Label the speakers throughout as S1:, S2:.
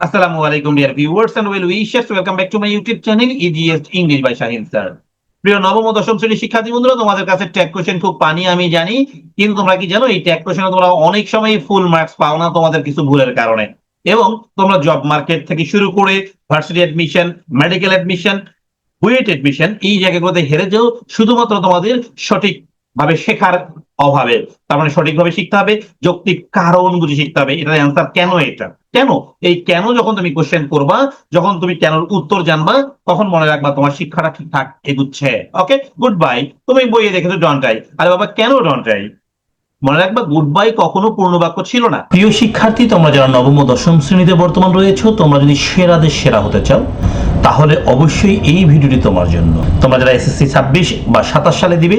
S1: আসসালামু আলাইকুম dear viewers and well wishers welcome back to my YouTube channel EGS English by Shahin sir প্রিয় নবম ও দশম শ্রেণির শিক্ষার্থী বন্ধুরা, তোমাদের কাছে ট্যাগ কোশ্চেন খুব পানি আমি জানি। কিন্তু তোমরা কি জানো, এই ট্যাগ কোশ্চেনে তোমরা অনেক সময় ফুল মার্কস পাও না তোমাদের কিছু ভুলের কারণে। এবং তোমরা জব মার্কেট থেকে শুরু করে varsity admission medical admission BUET admission এই জায়গাগুলোতে হেরে যাও। শুধুমাত্র তোমাদের সঠিক ভাবে শেখার অভাবে। তার মানে সঠিকভাবে শিখতে হবে, যৌক্তিক কারণ বুঝে শিখতে হবে। এটার অ্যান্সার কেন এটা? কেন? এই কেন যখন তুমি কোশ্চেন করবা, যখন তুমি কেন উত্তর জানবা, তখন মনে রাখবা তোমার শিক্ষাটা ঠিকঠাক এগুচ্ছে। ওকে গুড বাই তুমি বইয়ে দেখেছ ডনটাই আরে বাবা, কেন ডনটাই মনে রাখবা গুড বাই কখনো পূর্ণ বাক্য ছিল না।
S2: প্রিয় শিক্ষার্থী, তোমরা যারা নবম ও দশম শ্রেণীতে বর্তমান রয়েছে, তোমরা যদি সেরাদের সেরা হতে চাও, তাহলে অবশ্যই এই ভিডিওটি তোমার জন্য। তোমরা যারা এসএসসি ছাব্বিশ বা সাতাশ সালে দিবে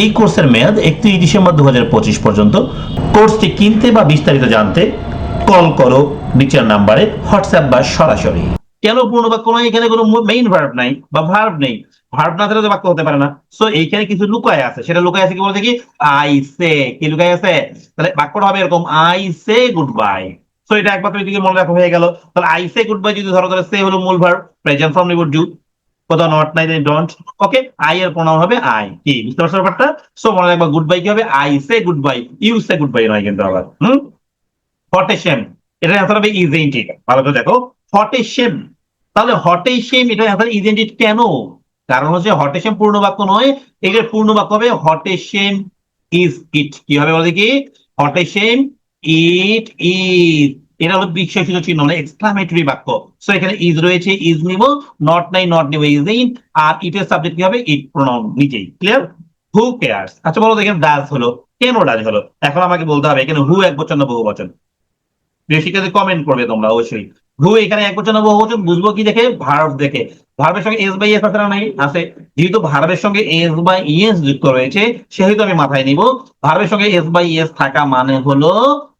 S2: এই কোর্সের মেয়াদ একত্রিশ ডিসেম্বর দু পর্যন্ত। কোর্সটি কিনতে বা বিস্তারিত জানতে কল করো নিচের নাম্বারে, হোয়াটসঅ্যাপ বা সরাসরি।
S1: কেন পূর্ণ বাক্য নয়? এখানে কোনো মেইন ভার্ব নাই বা ভার্ব নেই। ভার্ব না থাকলে তো বাক্য হতে পারে না। সো এইখানে কিছু লুকায় আছে। সেটা লুকায় আছে কি বলতে কি? আই সে কি লুকায় আছে? তাহলে বাক্যটা হবে এরকম I say good bye so এটা একবার তুমি মনে রাখো হয়ে গেল। তাহলে আই সে গুড বাই যদি ধরো, তাহলে সে হলো মূল ভার্ব প্রেজেন্ট ফর্ম নিব ডু কোথাও নট নাই ডোন্ট ওকে আই এর প্রণাম হবে আই কি? বুঝতে পারছ ব্যাপারটা? সো মনে রাখবা গুড বাই কি হবে? I say good bye you say good bye নয় কিন্তু আবার, হুম? শেম এটা অ্যান্সার হবে ইজ ইন্ট ইট ভালো করে দেখো শেম তাহলে হট এ শেম এটা অ্যান্সার ইজ ইট কেন? কারণ হচ্ছে হট এ শেম পূর্ণ বাক্য নয় এটার পূর্ণ বাক্য হবে what a shame is it কি হবে বলতে কি? What a shame it is এটা হলো বিশ্বাসিত চিহ্ন মানে এক্সক্লামেটরি বাক্য। সো এখানে ইজ রয়েছে ইজ নিব নট নাই নট নিব ইজ ইন আর ইটের সাবজেক্ট কি হবে? ইট প্রোনাউন নিজেই। ক্লিয়ার হু কেয়ার্স আচ্ছা বলো তো এখানে ডাজ হলো। কেন ডাজ হলো? এখন আমাকে বলতে হবে, এখানে হু এক বচন না বহু বচন? প্রিয় শিক্ষার্থী কমেন্ট করবে তোমরা, অবশ্যই। হু এখানে এক বচন বহু বচন? বুঝব কি দেখে? ভার্ব দেখে। ভার্বের সঙ্গে এস বাই এস আছে নাই? আছে। যেহেতু ভার্বের সঙ্গে এস বাই ইএস যুক্ত রয়েছে, সেহেতু আমি মাথায় নিব। ভার্বের সঙ্গে এস বাই এস থাকা মানে হলো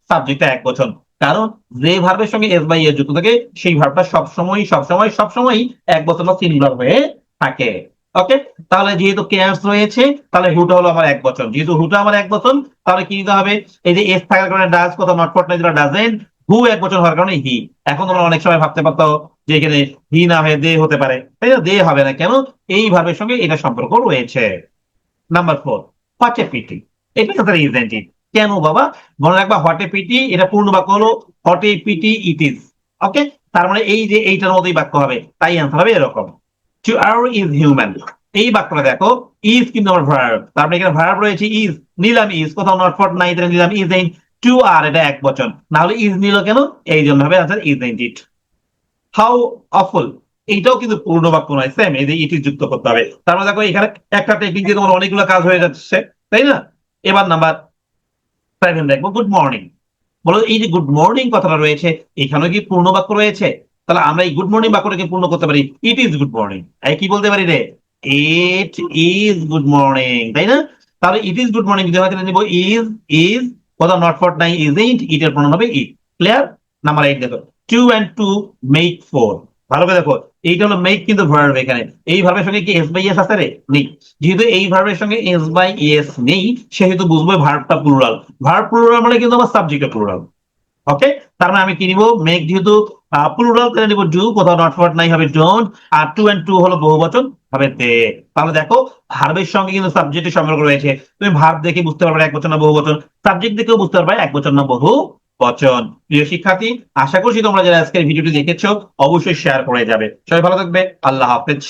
S1: সাবজেক্টটা এক বচন। কারণ যে ভার্বের সঙ্গে এস বাই এস যুক্ত থাকে, সেই ভার্বটা সবসময় সবসময় সবসময় এক বছর বা সিঙ্গুলার হয়ে থাকে। ওকে তাহলে যেহেতু কেয়ার্স রয়েছে, তাহলে হুটা হলো আমার এক বছর। যেহেতু হুটা আমার এক বছর, তাহলে কি নিতে হবে? এই যে এস থাকার কারণে ডাজ কোথাও নট ফট নাই ডাজেন হু এক বছর হওয়ার কারণে হি এখন তোমরা অনেক সময় ভাবতে পারতো যে এখানে হি না হয়ে দে হতে পারে। তাই না? দে হবে না কেন? এই ভাবের সঙ্গে এটা সম্পর্ক রয়েছে। নাম্বার ফোর এ পিটি এটা তাদের ইজেন্টি কেন বাবা? মনে রাখবা হট এ পিটি এটা পূর্ণ বাক্য হলো what a pity it is okay তার মানে এই যে এইটার মতোই বাক্য হবে, তাই অ্যান্সার হবে এরকম। টু আর ইজ হিউম্যান এই বাক্যটা দেখো ইজ কিন্তু আমার ভার্ব তার মানে এখানে ভার্ব রয়েছে ইজ নিলাম ইজ কোথাও নট ফট নাই নিলাম ইজ এইন টু আর এটা এক বচন। না হলে ইজ নিল কেন? এই জন্য হবে answer is এইন it how awful এইটাও কিন্তু পূর্ণ বাক্য নয় সেম এই যে ইট যুক্ত করতে হবে। তার মানে দেখো, এখানে একটা টেকনিক দিয়ে তোমার অনেকগুলো কাজ হয়ে যাচ্ছে, তাই না? এবার নাম্বার সেভেন দেখব গুড মর্নিং বলো, এই যে গুড মর্নিং কথাটা রয়েছে, এখানেও কি পূর্ণ বাক্য রয়েছে? তাহলে আমরা এই গুড মর্নিং বাক্যটাকে পূর্ণ করতে পারি। ইট ইজ গুড মর্নিং কি বলতে পারি রে? ইট ইজ গুড মর্নিং তাই না? তাহলে ইট ইজ গুড মর্নিং যদি হয় নিবো ইজ ইজ কোথাও নট ফট নাই ইজ ইট ইট এর প্রণাম হবে ইট ক্লিয়ার নাম্বার এইট দেখো। Two and two make four ভালো করে দেখো। এইটা হলো মেক কিন্তু ভার্ব এখানে। এই ভার্বের সঙ্গে কি এস বাই এস আছে রে? নেই। যেহেতু এই ভার্বের সঙ্গে এস বাই এস নেই, সেহেতু বুঝব ভার্বটা প্লুরাল ভার্ব প্লুরাল মানে কিন্তু আমার সাবজেক্ট প্লুরাল ওকে তার মানে আমি কি নিব? মেক যেহেতু প্লুরাল তাহলে নিব ডু কোথাও নট ফট নাই হবে don't are two and two হলো বহুবচন, হবে দে তাহলে দেখো ভার্বের সঙ্গে কিন্তু সাবজেক্টের সম্পর্ক রয়েছে। তুমি ভার্ব দেখে বুঝতে পারবে এক বচন না বহু বচন সাবজেক্ট দেখেও বুঝতে পারবে এক বচন না বহু বচন প্রিয় শিক্ষার্থী, আশা করছি তোমরা যারা আজকের ভিডিওটি দেখেছ, অবশ্যই শেয়ার করে যাবে। সবাই ভালো থাকবে। আল্লাহ হাফেজ।